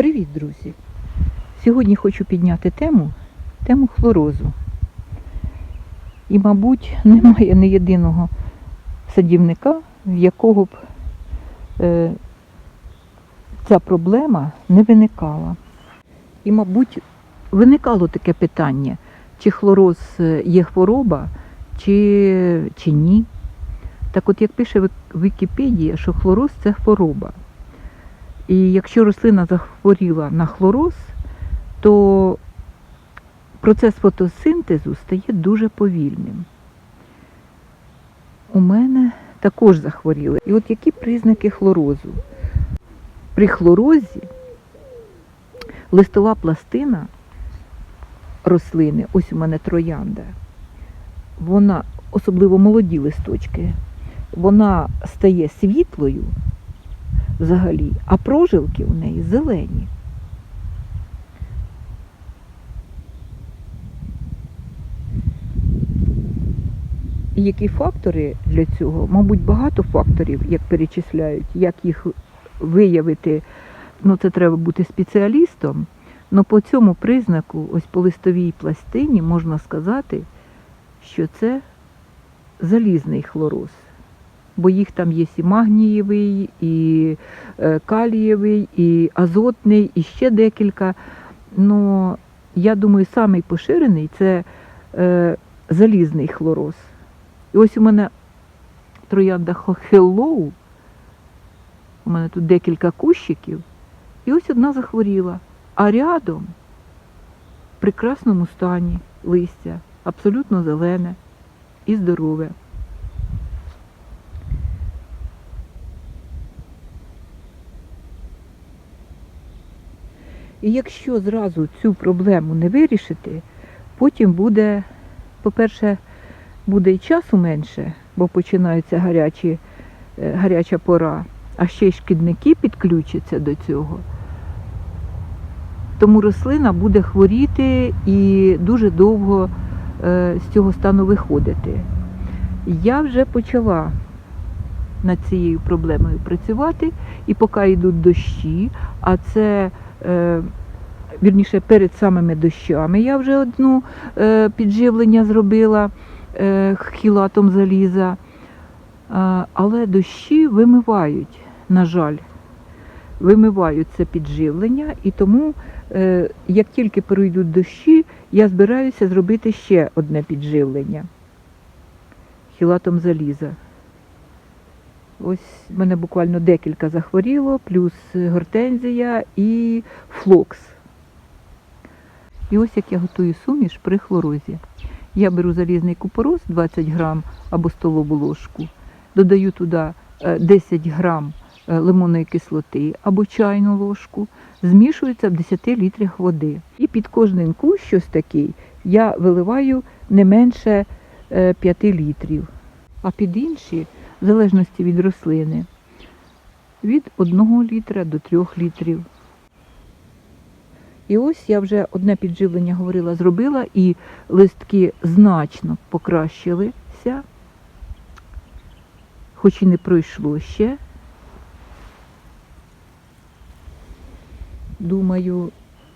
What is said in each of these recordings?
Привіт, друзі! Сьогодні хочу підняти тему, тему хлорозу. І, мабуть, немає ні єдиного садівника, в якого б е, ця проблема не виникала. І, мабуть, виникало таке питання, чи хлороз е, є хвороба, чи, чи ні. Так от, як пише Вікіпедія, що хлороз це хвороба. І якщо рослина захворіла на хлороз, то процес фотосинтезу стає дуже повільним. У мене також захворіли. І от які признаки хлорозу? При хлорозі листова пластина рослини, ось у мене троянда, вона, особливо молоді листочки, вона стає світлою взагалі, а прожилки у неї зелені. Які фактори для цього? Мабуть, багато факторів, як перечисляють, як їх виявити, ну це треба бути спеціалістом. Але по цьому признаку, ось по листовій пластині, можна сказати, що це залізний хлороз бо їх там є і магнієвий, і е, калієвий, і азотний, і ще декілька. Ну, я думаю, самий поширений це е, залізний хлороз. І ось у мене троянда Хеллоу, у мене тут декілька кущиків, і ось одна захворіла. А рядом в прекрасному стані листя, абсолютно зелене і здорове. І якщо зразу цю проблему не вирішити, потім буде, по-перше, буде і часу менше, бо починаються гарячі, е, гаряча пора, а ще й шкідники підключаться до цього. Тому рослина буде хворіти і дуже довго е, з цього стану виходити. Я вже почала над цією проблемою працювати, і поки йдуть дощі, а це вірніше перед самими дощами я вже одну е, підживлення зробила е, хілатом заліза. Е, але дощі вимивають, на жаль, вимивають це підживлення, і тому, е, як тільки пройдуть дощі, я збираюся зробити ще одне підживлення хілатом заліза. Ось в мене буквально декілька захворіло, плюс гортензія і флокс. І ось як я готую суміш при хлорозі. Я беру залізний купорос 20 грам або столову ложку, додаю туди е, 10 грам е, лимонної кислоти або чайну ложку, змішується в 10 літрах води. І під кожним кущ щось такий я виливаю не менше е, 5 літрів. А під інші в залежності від рослини, від 1 літра до 3 літрів. І ось я вже одне підживлення говорила, зробила, і листки значно покращилися, хоч і не пройшло ще. Думаю,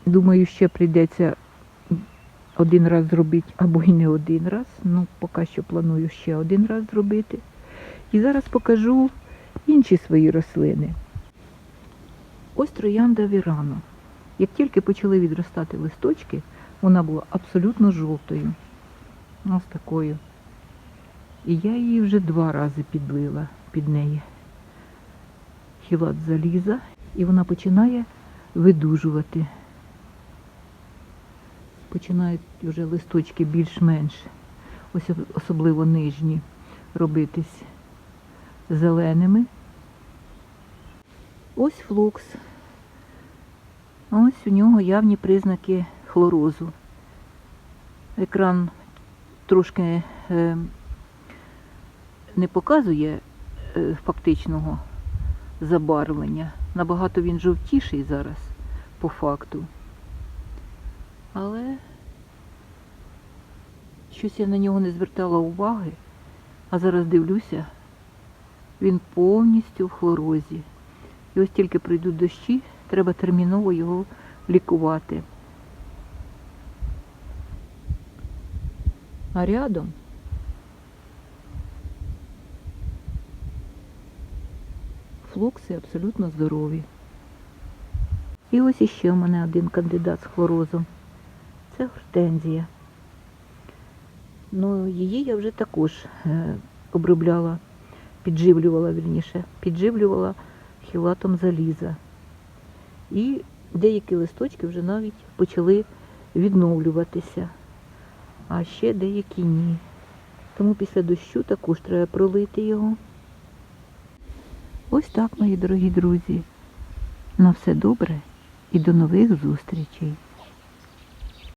думаю, ще прийдеться один раз зробити, або і не один раз. Ну, поки що планую ще один раз зробити. І зараз покажу інші свої рослини. Ось троянда Вірано. Як тільки почали відростати листочки, вона була абсолютно жовтою. Ось такою. І я її вже два рази підлила під неї. Хілат заліза, і вона починає видужувати. Починають вже листочки більш-менш, особливо нижні, робитись зеленими. Ось флокс. Ось у нього явні признаки хлорозу. Екран трошки е, не показує е, фактичного забарвлення. Набагато він жовтіший зараз по факту. Але щось я на нього не звертала уваги, а зараз дивлюся, він повністю в хлорозі. І ось тільки прийдуть дощі, треба терміново його лікувати. А рядом флокси абсолютно здорові. І ось іще у мене один кандидат з хлорозом. Це гортензія. Ну, її я вже також е, обробляла, підживлювала вірніше, підживлювала хілатом заліза. І деякі листочки вже навіть почали відновлюватися, а ще деякі ні. Тому після дощу також треба пролити його. Ось так, мої дорогі друзі. На все добре і до нових зустрічей.